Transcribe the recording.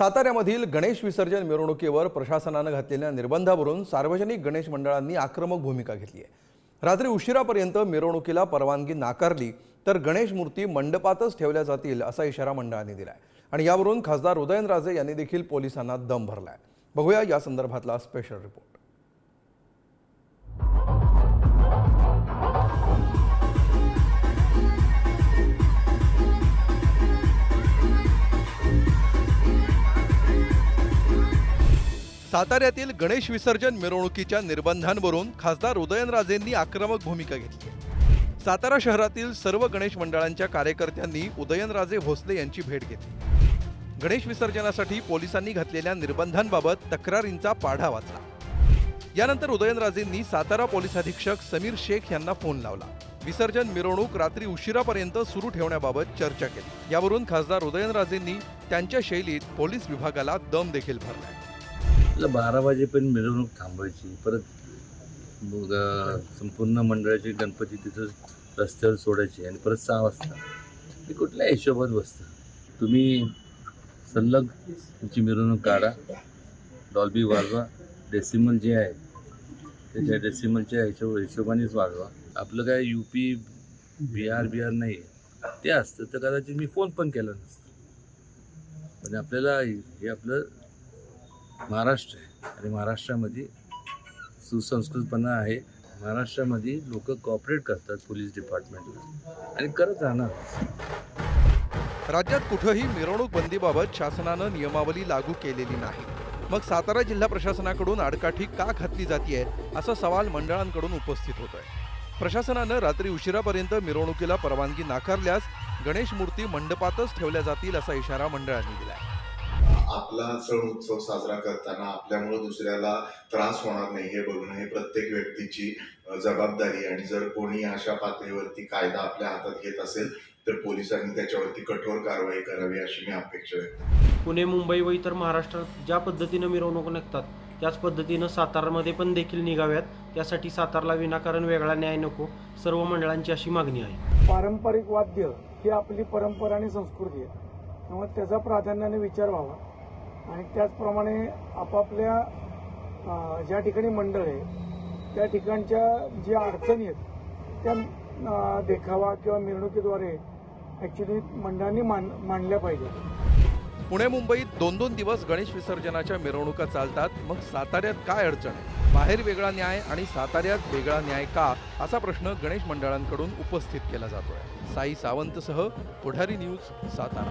साताऱ्यामधील गणेश विसर्जन मिरवणुकीवर प्रशासनानं घातलेल्या निर्बंधावरून सार्वजनिक गणेश मंडळांनी आक्रमक भूमिका घेतली आहे. रात्री उशिरापर्यंत मिरवणुकीला परवानगी नाकारली तर गणेश मूर्ती मंडपातच ठेवल्या जातील असा इशारा मंडळांनी दिलाय. आणि यावरून खासदार उदयनराजे यांनी देखील पोलिसांना दम भरलाय. बघूया या संदर्भातला स्पेशल रिपोर्ट साताऱ्यातील गणेश विसर्जन मिरवणुकीच्या निर्बंधांवरून खासदार उदयनराजेंनी आक्रमक भूमिका घेतली सातारा शहरातील सर्व गणेश मंडळांच्या कार्यकर्त्यांनी उदयनराजे भोसले यांची भेट घेतली. गणेश विसर्जनासाठी पोलिसांनी घातलेल्या निर्बंधांबाबत तक्रारींचा पाढा वाचला. यानंतर उदयनराजेंनी सातारा पोलीस अधीक्षक समीर शेख यांना फोन लावला. विसर्जन मिरवणूक रात्री उशिरापर्यंत सुरू ठेवण्याबाबत चर्चा केली. यावरून खासदार उदयनराजेंनी त्यांच्या शैलीत पोलीस विभागाला दम देखील भरलाय आपलं बारा वाजेपर्यंत मिरवणूक थांबवायची. परत संपूर्ण मंडळाची गणपती तिथं रस्त्यावर सोडायची आणि परत सहा वाजता. ते कुठल्या हिशोबात बसतं? तुम्ही सल्लग तुमची मिरवणूक काढा. डॉल्बी वाजवा. डेसिमल जे आहे त्याच्या डेसिमलच्या हिशोब हिशोबानेच वाजवा. आपलं काय यू पी बिहार बिहार नाही ते असतं तर कदाचित मी फोन पण केला नसतं. पण आपल्याला हे आपलं महाराष्ट्र आहे. आणि महाराष्ट्रामध्ये सुसंस्कृतपणा आहे. महाराष्ट्रामध्ये लोक कॉपरेट करतात पोलीस डिपार्टमेंटला आणि करत राहणार. राज्यात कुठंही मिरवणूक बंदीबाबत शासनानं नियमावली लागू केलेली नाही. मग सातारा जिल्हा प्रशासनाकडून आडकाठी का घातली जातीये असा सवाल मंडळांकडून उपस्थित होतोय. प्रशासनानं रात्री उशिरापर्यंत मिरवणुकीला परवानगी नाकारल्यास गणेश मूर्ती मंडपातच ठेवल्या जातील असा इशारा मंडळांनी आहे आपला सण उत्सव साजरा करताना आपल्यामुळे दुसऱ्याला त्रास होणार नाही हे बघणं हे प्रत्येक व्यक्तीची जबाबदारी आणि जर कोणी अशा पातळीवरती कायदा आपल्या हातात घेत असेल तर पोलिसांनी त्याच्यावरती कठोर कारवाई करावी अशी मी अपेक्षा व्यक्त. पुणे मुंबई व इतर महाराष्ट्रात ज्या पद्धतीनं मिरवणूक निघतात त्याच पद्धतीनं सातारामध्ये पण देखील निघाव्यात. त्यासाठी सातारला विनाकारण वेगळा न्याय नको सर्व मंडळांची अशी मागणी आहे. पारंपरिक वाद्य ही आपली परंपरा आणि संस्कृती आहे. त्यामुळे त्याचा प्राधान्याने विचार व्हावा. आणि त्याचप्रमाणे आपापल्या ज्या ठिकाणी मंडळ आहे त्या ठिकाणच्या ज्या अडचणी आहेत त्या देखावा किंवा मिरवणुकीद्वारे ॲक्च्युली मंडळांनी मान मांडल्या पाहिजेत. पुणे मुंबईत दोन दोन दिवस गणेश विसर्जनाच्या मिरवणुका चालतात. मग साताऱ्यात काय अडचण आहे? बाहेर वेगळा न्याय आणि साताऱ्यात वेगळा न्याय का? असा प्रश्न गणेश मंडळांकडून उपस्थित केला जातोय. साई सावंतसह पुढारी न्यूज सातारा.